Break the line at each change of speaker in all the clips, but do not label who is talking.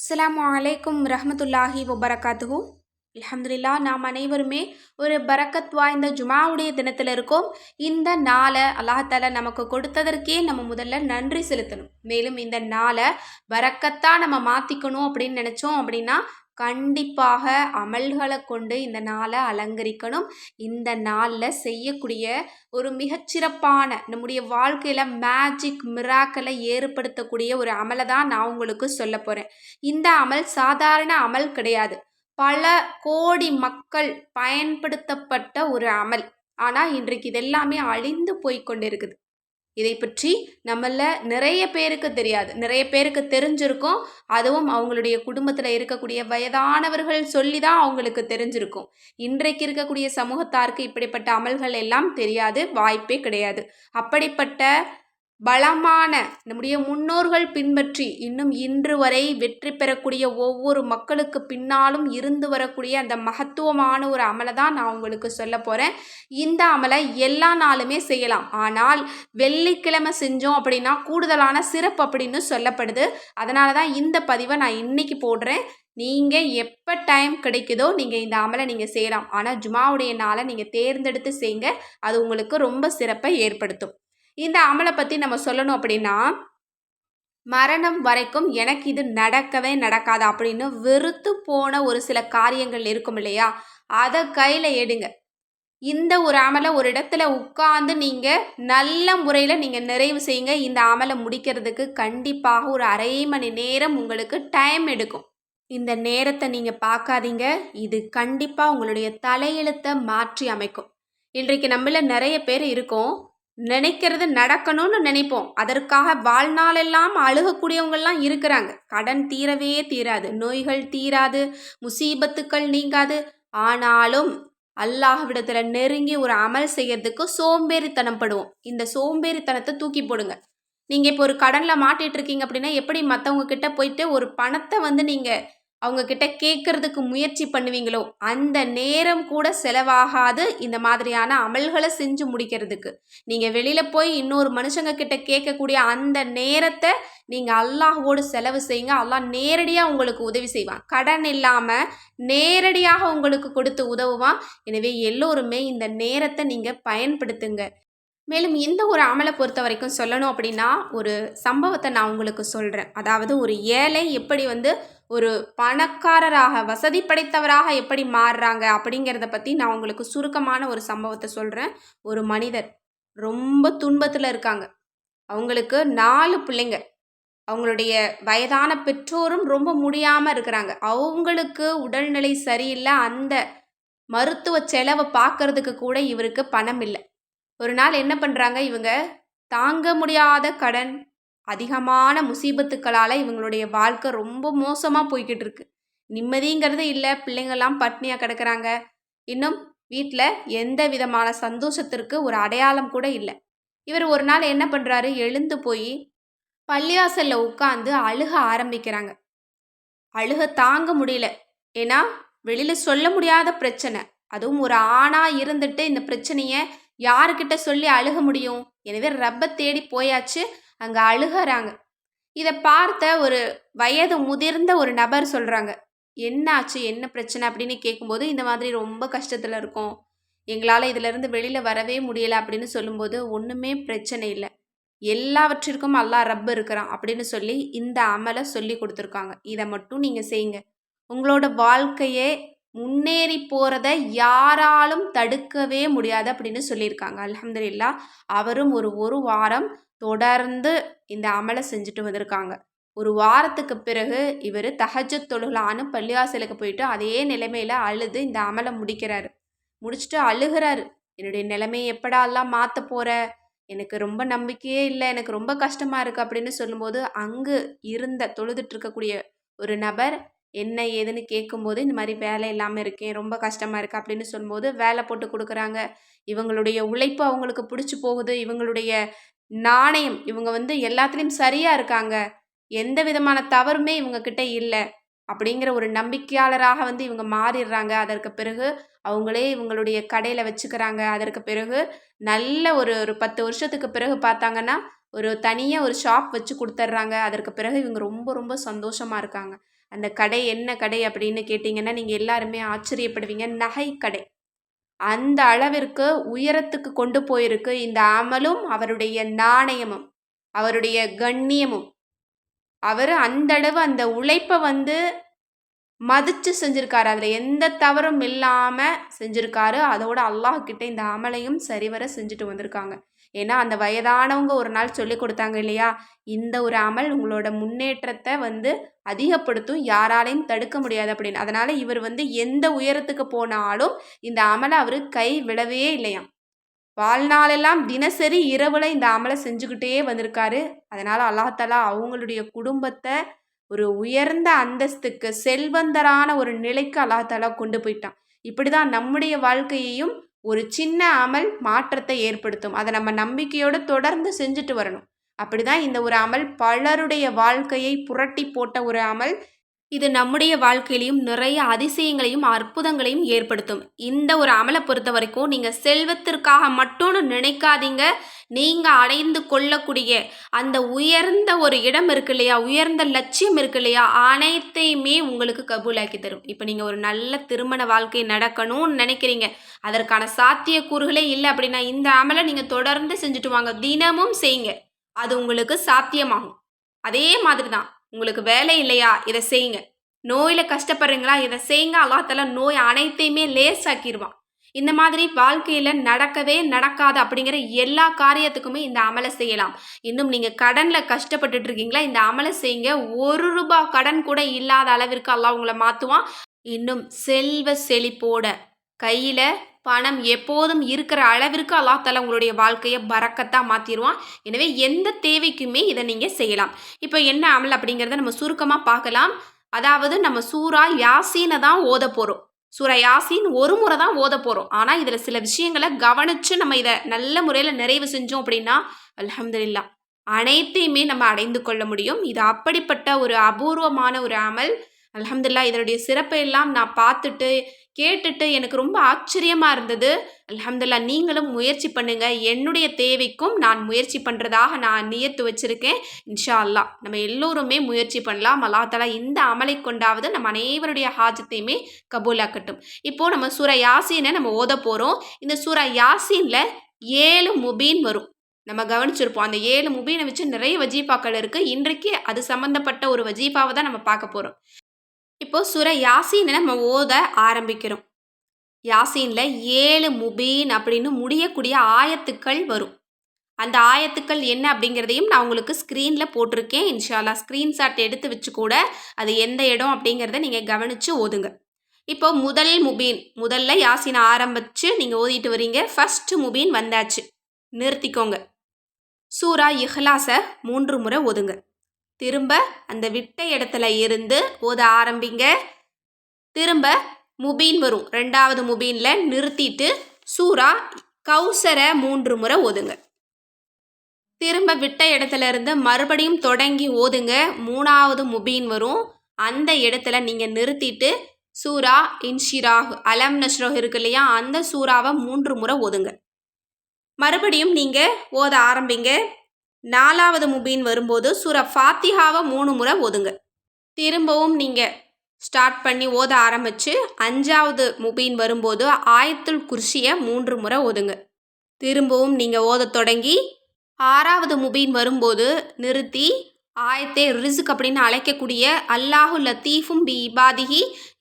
அஸ்லாம் அலைக்கும் ரஹமத்துல்லாஹி வபரகாத்துஹு. அலமதுல்லா நாம் அனைவருமே ஒரு பரக்கத் வாய்ந்த ஜுமாவுடைய தினத்தில் இருக்கோம். இந்த நாளை அல்லாஹால நமக்கு கொடுத்ததற்கே நம்ம முதல்ல நன்றி செலுத்தணும். மேலும் இந்த நாளை பரக்கத்தாக நம்ம மாற்றிக்கணும் அப்படின்னு நினச்சோம் அப்படின்னா கண்டிப்பாக அமல்களை கொண்டு இந்த நாளை அலங்கரிக்கணும். இந்த நாளில் செய்யக்கூடிய ஒரு மிகச்சிறப்பான நம்முடைய வாழ்க்கையில் மேஜிக் மிராக்களை ஏற்படுத்தக்கூடிய ஒரு அமலை தான் நான் உங்களுக்கு சொல்ல போகிறேன் இந்த அமல் சாதாரண அமல் கிடையாது. பல கோடி மக்கள் பயன்படுத்தப்பட்ட ஒரு அமல். ஆனால் இன்றைக்கு இதெல்லாமே அழிந்து போய் கொண்டிருக்குது. இதை பற்றி நம்மள நிறைய பேருக்கு தெரியாது. நிறைய பேருக்கு தெரிஞ்சிருக்கும். அதுவும் அவங்களுடைய குடும்பத்தில் இருக்கக்கூடிய வயதானவர்கள் சொல்லி தான் அவங்களுக்கு தெரிஞ்சிருக்கும். இன்றைக்கு இருக்கக்கூடிய சமூகத்தாருக்கு இப்படிப்பட்ட அமல்கள் எல்லாம் தெரியாது. வாய்ப்பே கிடையாது. அப்படிப்பட்ட பலமான நம்முடைய முன்னோர்கள் பின்பற்றி இன்னும் இன்று வரை வெற்றி பெறக்கூடிய ஒவ்வொரு மக்களுக்கு பின்னாலும் இருந்து வரக்கூடிய அந்த மகத்துவமான ஒரு அமலை தான் நான் உங்களுக்கு சொல்ல போகிறேன் இந்த அமலை எல்லா நாளுமே செய்யலாம். ஆனால் வெள்ளிக்கிழமை செஞ்சோம் அப்படின்னா கூடுதலான சிறப்பு அப்படின்னு சொல்லப்படுது. அதனால தான் இந்த பதிவை நான் இன்னைக்கு போடுறேன். நீங்கள் எப்போ டைம் கிடைக்குதோ நீங்கள் இந்த அமலை நீங்கள் செய்யலாம். ஆனால் ஜுமாவுடைய நாளை நீங்கள் தேர்ந்தெடுத்து செய்யுங்க அது உங்களுக்கு ரொம்ப சிறப்பை ஏற்படுத்தும். இந்த அமலை பற்றி நம்ம சொல்லணும் அப்படின்னா மரணம் வரைக்கும் எனக்கு இது நடக்கவே நடக்காது அப்படின்னு வெறுத்து போன ஒரு சில காரியங்கள் இருக்கும் இல்லையா? அதை கையில் எடுங்க. இந்த ஒரு அமலை ஒரு இடத்துல உட்காந்து நீங்கள் நல்ல முறையில் நீங்கள் நிறைவு செய்யுங்க. இந்த அமலை முடிக்கிறதுக்கு கண்டிப்பாக ஒரு அரை மணி நேரம் உங்களுக்கு டைம் எடுக்கும். இந்த நேரத்தை நீங்கள் பார்க்காதீங்க. இது கண்டிப்பாக உங்களுடைய தலையெழுத்தை மாற்றி அமைக்கும். இன்றைக்கு நம்மள நிறைய பேர் இருக்கோம். நினைக்கிறது நடக்கணும்னு நினைப்போம். அதற்காக வாழ்நாளெல்லாம் அழுகக்கூடியவங்கள்லாம் இருக்கிறாங்க. கடன் தீரவே தீராது நோய்கள் தீராது முசீபத்துக்கள் நீங்காது. ஆனாலும் அல்லாஹ்விடத்தில் நெருங்கி ஒரு அமல் செய்யறதுக்கு சோம்பேறித்தனம் படுவோம் இந்த சோம்பேறித்தனத்தை தூக்கி போடுங்க. நீங்கள் இப்போ ஒரு கடனில் மாட்டிட்டு இருக்கீங்க அப்படின்னா எப்படி மற்றவங்க கிட்ட போயிட்டு ஒரு பணத்தை வந்து நீங்கள் அவங்க கிட்ட கேட்கறதுக்கு முயற்சி பண்ணுவீங்களோ அந்த நேரம் கூட செலவாகாது இந்த மாதிரியான அமல்களை செஞ்சு முடிக்கிறதுக்கு. நீங்கள் வெளியில் போய் இன்னொரு மனுஷங்க கிட்ட கேட்கக்கூடிய அந்த நேரத்தை நீங்கள் அல்லாஹோடு செலவு செய்யுங்க. அல்லாஹ் நேரடியாக உங்களுக்கு உதவி செய்வான். கடன் இல்லாமல் நேரடியாக உங்களுக்கு கொடுத்து உதவுவான். எனவே எல்லோருமே இந்த நேரத்தை நீங்கள் பயன்படுத்துங்க. மேலும் இந்த ஒரு அமலை பொறுத்த வரைக்கும் சொல்லணும் அப்படின்னா ஒரு சம்பவத்தை நான் உங்களுக்கு சொல்கிறேன் அதாவது ஒரு ஏழை எப்படி வந்து ஒரு பணக்காரராக வசதி படைத்தவராக எப்படி மாறுறாங்க அப்படிங்கிறத பற்றி நான் உங்களுக்கு சுருக்கமான ஒரு சம்பவத்தை சொல்கிறேன் ஒரு மனிதர் ரொம்ப துன்பத்தில் இருக்காங்க. அவங்களுக்கு நாலு பிள்ளைங்க. அவங்களுடைய வயதான பெற்றோரும் ரொம்ப முடியாமல் இருக்கிறாங்க. அவங்களுக்கு உடல்நிலை சரியில்லை. அந்த மருத்துவ செலவை பார்க்கறதுக்கு கூட இவருக்கு பணம் இல்லை. ஒரு நாள் என்ன பண்ணுறாங்க இவங்க? தாங்க முடியாத கடன் அதிகமான முசீபத்துக்களால் இவங்களுடைய வாழ்க்கை ரொம்ப மோசமாக போய்கிட்டு இருக்கு நிம்மதிங்கிறது இல்லை பிள்ளைங்கள்லாம் பட்னியாக கிடக்கிறாங்க. இன்னும் வீட்டில் எந்த விதமான சந்தோஷத்திற்கு ஒரு அடையாளம் கூட இல்லை. இவர் ஒரு நாள் என்ன பண்ணுறாரு எழுந்து போய் பள்ளிவாசலில் உட்காந்து அழுக ஆரம்பிக்கிறாங்க. அழுக தாங்க முடியல. ஏன்னா வெளியில் சொல்ல முடியாத பிரச்சனை. அதுவும் ஒரு ஆணாக இருந்துட்டு இந்த பிரச்சனையை யாருக்கிட்ட சொல்லி அழுக முடியும்? எனவே ரப்பை தேடி போயாச்சு. அங்கே அழுகிறாங்க. இதை பார்த்த ஒரு வயது முதிர்ந்த ஒரு நபர் சொல்கிறாங்க என்னாச்சு? என்ன பிரச்சனை? அப்படின்னு கேட்கும்போது இந்த மாதிரி ரொம்ப கஷ்டத்தில் இருக்கோம். எங்களால் இதிலிருந்து வெளியில் வரவே முடியலை. அப்படின்னு சொல்லும்போது ஒன்றுமே பிரச்சனை இல்லை. எல்லாவற்றிற்கும் அல்லாஹ் ரப்பு இருக்கிறான். அப்படின்னு சொல்லி இந்த அமலை சொல்லி கொடுத்துருக்காங்க. இதை மட்டும் நீங்கள் செய்யுங்க. உங்களோட வாழ்க்கையே முன்னேறி போகிறத யாராலும் தடுக்கவே முடியாது அப்படின்னு சொல்லியிருக்காங்க. அலமதுல்லா அவரும் ஒரு ஒரு வாரம் தொடர்ந்து இந்த அமலை செஞ்சுட்டு வந்திருக்காங்க. ஒரு வாரத்துக்கு பிறகு இவர் தஹஜத் தொழுகலான்னு பள்ளிவாசலுக்கு போயிட்டு அதே நிலைமையில் அழுது இந்த அமலை முடிக்கிறாரு. முடிச்சுட்டு அழுகிறாரு. என்னுடைய நிலைமையை எப்படாலாம் மாற்ற போகிற எனக்கு ரொம்ப நம்பிக்கையே இல்லை. எனக்கு ரொம்ப கஷ்டமாக இருக்குது அப்படின்னு சொல்லும்போது அங்கு இருந்த தொழுதுட்டு இருக்கக்கூடிய ஒரு நபர் என்ன ஏதுன்னு கேட்கும்போது இந்த மாதிரி வேலை இல்லாமல் இருக்கேன். ரொம்ப கஷ்டமாக இருக்குது அப்படின்னு சொல்லும்போது வேலை போட்டு கொடுக்குறாங்க. இவங்களுடைய உழைப்பு அவங்களுக்கு பிடிச்சி போகுது. இவங்களுடைய நாணயம். இவங்க வந்து எல்லாத்துலேயும் சரியாக இருக்காங்க. எந்த விதமான தவறுமே இவங்கக்கிட்ட இல்லை. அப்படிங்கிற ஒரு நம்பிக்கையாளராக வந்து இவங்க மாறிடுறாங்க. அதற்கு பிறகு அவங்களே இவங்களுடைய கடையில் வச்சுக்கிறாங்க. அதற்கு பிறகு நல்ல ஒரு ஒரு பத்து வருஷத்துக்கு பிறகு பார்த்தாங்கன்னா ஒரு தனியாக ஒரு ஷாப் வச்சு கொடுத்துட்றாங்க. அதற்கு பிறகு இவங்க ரொம்ப ரொம்ப சந்தோஷமாக இருக்காங்க. அந்த கடை என்ன கடை அப்படின்னு கேட்டிங்கன்னா நீங்கள் எல்லாருமே ஆச்சரியப்படுவீங்க. நகை கடை அந்த அளவிற்கு உயரத்துக்கு கொண்டு போயிருக்கு இந்த அமலும் அவருடைய நாணயமும் அவருடைய கண்ணியமும். அவர் அந்தளவு அந்த உழைப்பை வந்து மதித்து செஞ்சுருக்காரு. அதில் எந்த தவறும் இல்லாமல் செஞ்சுருக்காரு. அதோட அல்லாஹ்கிட்ட இந்த அமலையும் சரிவர செஞ்சுட்டு வந்திருக்காங்க. ஏன்னா அந்த வயதானவங்க ஒரு நாள் சொல்லி கொடுத்தாங்க இல்லையா? இந்த ஒரு அமல் உங்களோட முன்னேற்றத்தை வந்து அதிகப்படுத்தும் யாராலையும் தடுக்க முடியாது அப்படின்னு. அதனால் இவர் வந்து எந்த உயரத்துக்கு போனாலும் இந்த அமலை அவர் கை விடவே இல்லையாம். வாழ்நாளெல்லாம் தினசரி இரவில் இந்த அமலை செஞ்சுக்கிட்டே வந்திருக்காரு. அதனால் அல்லாஹாலா அவங்களுடைய குடும்பத்தை ஒரு உயர்ந்த அந்தஸ்துக்கு செல்வந்தரான ஒரு நிலைக்கு அல்லாஹாலா கொண்டு போயிட்டான். இப்படி தான் நம்முடைய வாழ்க்கையையும் ஒரு சின்ன அமல் மாற்றத்தை ஏற்படுத்தும். அதை நம்ம நம்பிக்கையோடு தொடர்ந்து செஞ்சுட்டு வரணும். அப்படி தான் இந்த ஒரு அமல் பலருடைய வாழ்க்கையை புரட்டி போட்ட ஒரு அமல் இது நம்முடைய வாழ்க்கையிலையும் நிறைய அதிசயங்களையும் அற்புதங்களையும் ஏற்படுத்தும். இந்த ஒரு அமலை பொறுத்த வரைக்கும் நீங்கள் செல்வத்திற்காக மட்டும்னு நினைக்காதீங்க. நீங்கள் அடைந்து கொள்ளக்கூடிய அந்த உயர்ந்த ஒரு இடம் இருக்கு இல்லையா? உயர்ந்த லட்சியம் இருக்கு இல்லையா? அனைத்தையுமே உங்களுக்கு கபூலாக்கி தரும். இப்போ நீங்கள் ஒரு நல்ல திருமண வாழ்க்கை நடக்கணும்னு நினைக்கிறீங்க. அதற்கான சாத்தியக்கூறுகளே இல்லை அப்படின்னா இந்த அமலை நீங்கள் தொடர்ந்து செஞ்சுட்டு வாங்க. தினமும் செய்யுங்க. அது உங்களுக்கு சாத்தியமாகும். அதே மாதிரி தான் உங்களுக்கு வேலை இல்லையா? இதை செய்யுங்க. நோயில் கஷ்டப்படுறீங்களா? இதை செய்யுங்க. அல்லாத்தால நோய் அனைத்தையுமே லேசாக்கிடுவான் இந்த மாதிரி வாழ்க்கையில் நடக்கவே நடக்காது அப்படிங்கிற எல்லா காரியத்துக்குமே இந்த அமலை செய்யலாம். இன்னும் நீங்கள் கடனில் கஷ்டப்பட்டுட்டு இருக்கீங்களா இந்த அமலை செய்யுங்க. ஒரு ரூபாய் கடன் கூட இல்லாத அளவிற்கு அல்லா உங்களை மாற்றுவான் இன்னும் செல்வ செழிப்போட கையில் பணம் எப்போதும் இருக்கிற அளவிற்கு அல்லாத்தால உங்களுடைய வாழ்க்கையை பறக்கத்தான் மாற்றிடுவான் எனவே எந்த தேவைக்குமே இதை நீங்கள் செய்யலாம். இப்போ என்ன அமல் அப்படிங்கிறத நம்ம சுருக்கமாக பார்க்கலாம். அதாவது நம்ம சூறா யாசீனை தான் ஓத போகிறோம் சூரா யாசின் ஒரு முறை தான் ஓத போகிறோம் ஆனால் இதில் சில விஷயங்களை கவனித்து நம்ம இதை நல்ல முறையில் நிறைவு செஞ்சோம் அப்படின்னா அலமதுல்லா அனைத்தையுமே நம்ம அடைந்து கொள்ள முடியும். இது அப்படிப்பட்ட ஒரு அபூர்வமான ஒரு அமல். அலமதுல்லா இதனுடைய சிறப்பை எல்லாம் நான் பார்த்துட்டு கேட்டுட்டு எனக்கு ரொம்ப ஆச்சரியமாக இருந்தது. அலமதுல்லா நீங்களும் முயற்சி பண்ணுங்க. என்னுடைய தேவைக்கும் நான் முயற்சி பண்ணுறதாக நான் நியத்து வச்சுருக்கேன். இன்ஷா அல்லா நம்ம எல்லோருமே முயற்சி பண்ணலாம். அல்லாத்தாலா இந்த அமலை கொண்டாவது நம்ம அனைவருடைய ஹாஜத்தையுமே கபூலாக்கட்டும். இப்போது நம்ம சூரா யாசீனை நம்ம ஓத போகிறோம் இந்த சூரா யாசீனில் ஏழு முபீன் வரும். நம்ம கவனிச்சிருப்போம். அந்த ஏழு முபீனை வச்சு நிறைய வஜீஃபாக்கள் இருக்குது இன்றைக்கு அது சம்மந்தப்பட்ட ஒரு வஜீஃபாவை தான் நம்ம பார்க்க போகிறோம் இப்போ சுர யாசீனை நம்ம ஓத ஆரம்பிக்கிறோம். யாசீனில் ஏழு முபீன் அப்படின்னு முடியக்கூடிய ஆயத்துக்கள் வரும். அந்த ஆயத்துக்கள் என்ன அப்படிங்கிறதையும் நான் உங்களுக்கு ஸ்க்ரீனில் போட்டிருக்கேன். இன்ஷால்லா ஸ்க்ரீன்ஷாட் எடுத்து வச்சு கூட அது எந்த இடம் அப்படிங்கிறத நீங்கள் கவனித்து ஓதுங்க. இப்போ முதல் முபீன் முதல்ல யாசினை ஆரம்பித்து நீங்கள் ஓதிட்டு வரீங்க ஃபஸ்ட்டு முபீன் வந்தாச்சு. நிறுத்திக்கோங்க. சூரா இஹ்லாஸை மூன்று முறை ஒதுங்க திரும்ப அந்த விட்ட இடத்துல இருந்து ஓத ஆரம்பிங்க. திரும்ப முபீன் வரும். ரெண்டாவது முபீனில் நிறுத்திட்டு சூறா கௌசரை மூன்று முறை ஓதுங்க. திரும்ப விட்ட இடத்துல இருந்து மறுபடியும் தொடங்கி ஓதுங்க. மூணாவது முபீன் வரும். அந்த இடத்துல நீங்கள் நிறுத்திட்டு சூரா இன்ஷிராஹ் அலம் நஷ்ரோஹ் இருக்கு இல்லையா? அந்த சூறாவை மூன்று முறை ஓதுங்க. மறுபடியும் நீங்கள் ஓத ஆரம்பிங்க. நாலாவது முபீன் வரும்போது சுர ஃபாத்திஹாவை மூணு முறை ஓதுங்க. திரும்பவும் நீங்கள் ஸ்டார்ட் பண்ணி ஓத ஆரம்பித்து அஞ்சாவது முபீன் வரும்போது ஆயத்துல் குர்ஷியை மூன்று முறை ஓதுங்க. திரும்பவும் நீங்கள் ஓத தொடங்கி ஆறாவது முபீன் வரும்போது நிறுத்தி ஆயத்தே ரிசுக் அப்படின்னு அழைக்கக்கூடிய அல்லாஹு லத்தீஃபும் பி இபாதிஹி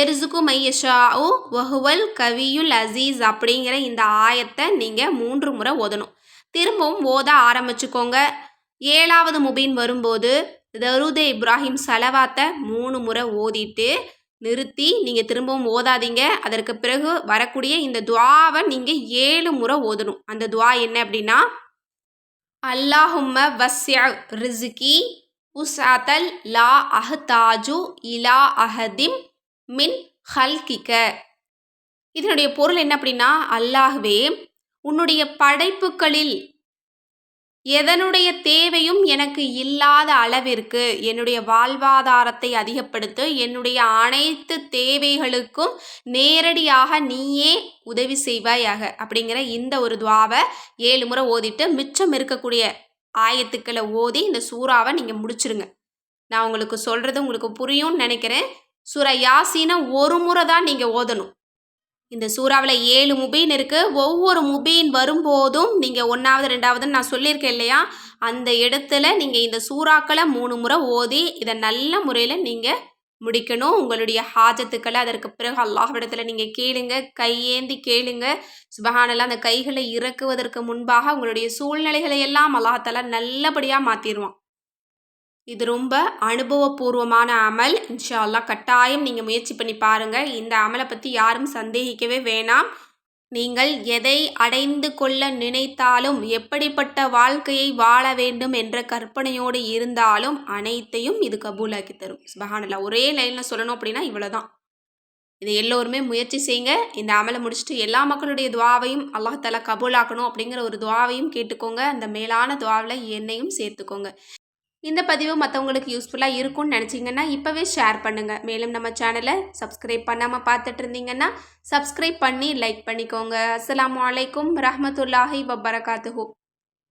எரிசுக்கு மையஷாவு வஹுவல் கவியுல் அசீஸ் அப்படிங்கிற இந்த ஆயத்தை நீங்கள் மூன்று முறை ஓதணும். திரும்பவும் ஓத ஆரம்பிச்சுக்கோங்க. ஏழாவது முபீன் வரும்போது தருதே இப்ராஹிம் செலவாத்தை மூணு முறை ஓதிட்டு நிறுத்தி நீங்கள் திரும்பவும் ஓதாதீங்க. அதற்கு பிறகு வரக்கூடிய இந்த துவாவை நீங்கள் ஏழு முறை ஓதணும். அந்த துவா என்ன அப்படின்னா அல்லாஹும்ம வஸ்யா ரிசுகி உசாத்தல் லா அஹ்தாஜு இலா அஹதிம் மின் ஹல்கிக்க இதனுடைய பொருள் என்ன அப்படின்னா அல்லாஹ்வே உன்னுடைய படைப்புகளில் எதனுடைய தேவையும் எனக்கு இல்லாத அளவிற்கு என்னுடைய வாழ்வாதாரத்தை அதிகப்படுத்த என்னுடைய அனைத்து தேவைகளுக்கும் நேரடியாக நீயே உதவி செய்வாயாக அப்படிங்கிற இந்த ஒரு துவாவை ஏழு முறை ஓதிட்டு மிச்சம் இருக்கக்கூடிய ஆயத்துக்களை ஓதி இந்த சூறாவை நீங்கள் முடிச்சிருங்க. நான் உங்களுக்கு சொல்கிறது உங்களுக்கு புரியும்னு நினைக்கிறேன். சுர யாசீனை ஒரு முறை தான் நீங்கள் ஓதணும். இந்த சூறாவில் ஏழு முபீன் இருக்குது ஒவ்வொரு முபீன் வரும்போதும் நீங்கள் ஒன்றாவது ரெண்டாவதுன்னு நான் சொல்லியிருக்கேன் இல்லையா? அந்த இடத்துல நீங்கள் இந்த சூறாக்களை மூணு முறை ஓதி இதை நல்ல முறையில் நீங்கள் முடிக்கணும். உங்களுடைய ஹாஜத்துக்களை அதற்கு பிறகு அல்லாஹ்விடத்தில் நீங்கள் கேளுங்க. கையேந்தி கேளுங்க. சுபஹானல்லா அந்த கைகளை இறக்குவதற்கு முன்பாக உங்களுடைய சூழ்நிலைகளை எல்லாம் அல்லாஹால நல்லபடியாக மாற்றிடுவான் இது ரொம்ப அனுபவபூர்வமான அமல். இன்ஷா அல்லாஹ் கட்டாயம் நீங்கள் முயற்சி பண்ணி பாருங்கள் இந்த அமலை பற்றி யாரும் சந்தேகிக்கவே வேணாம். நீங்கள் எதை அடைந்து கொள்ள நினைத்தாலும் எப்படிப்பட்ட வாழ்க்கையை வாழ வேண்டும் என்ற கற்பனையோடு இருந்தாலும் அனைத்தையும் இது கபூலாக்கி தரும். சுபஹானல்லா ஒரே லைனில் சொல்லணும் அப்படின்னா இவ்வளோதான் இதை எல்லோருமே முயற்சி செய்யுங்க. இந்த அமலை முடிச்சுட்டு எல்லா மக்களுடைய துவாவையும் அல்லாஹால கபூலாக்கணும் அப்படிங்கிற ஒரு துவாவையும் கேட்டுக்கோங்க. அந்த மேலான துவாவில் என்னையும் சேர்த்துக்கோங்க. இந்த பதிவு மற்றவங்களுக்கு யூஸ்ஃபுல்லாக இருக்கும்னு நினச்சிங்கன்னா இப்போவே ஷேர் பண்ணுங்கள் மேலும் நம்ம சேனலை சப்ஸ்கிரைப் பண்ணாமல் பார்த்துட்டு இருந்தீங்கன்னா சப்ஸ்கிரைப் பண்ணி லைக் பண்ணிக்கோங்க. அஸ்லாம் வலைக்கம் ரஹமத்துல்லாஹி வபரகாத்துஹூ.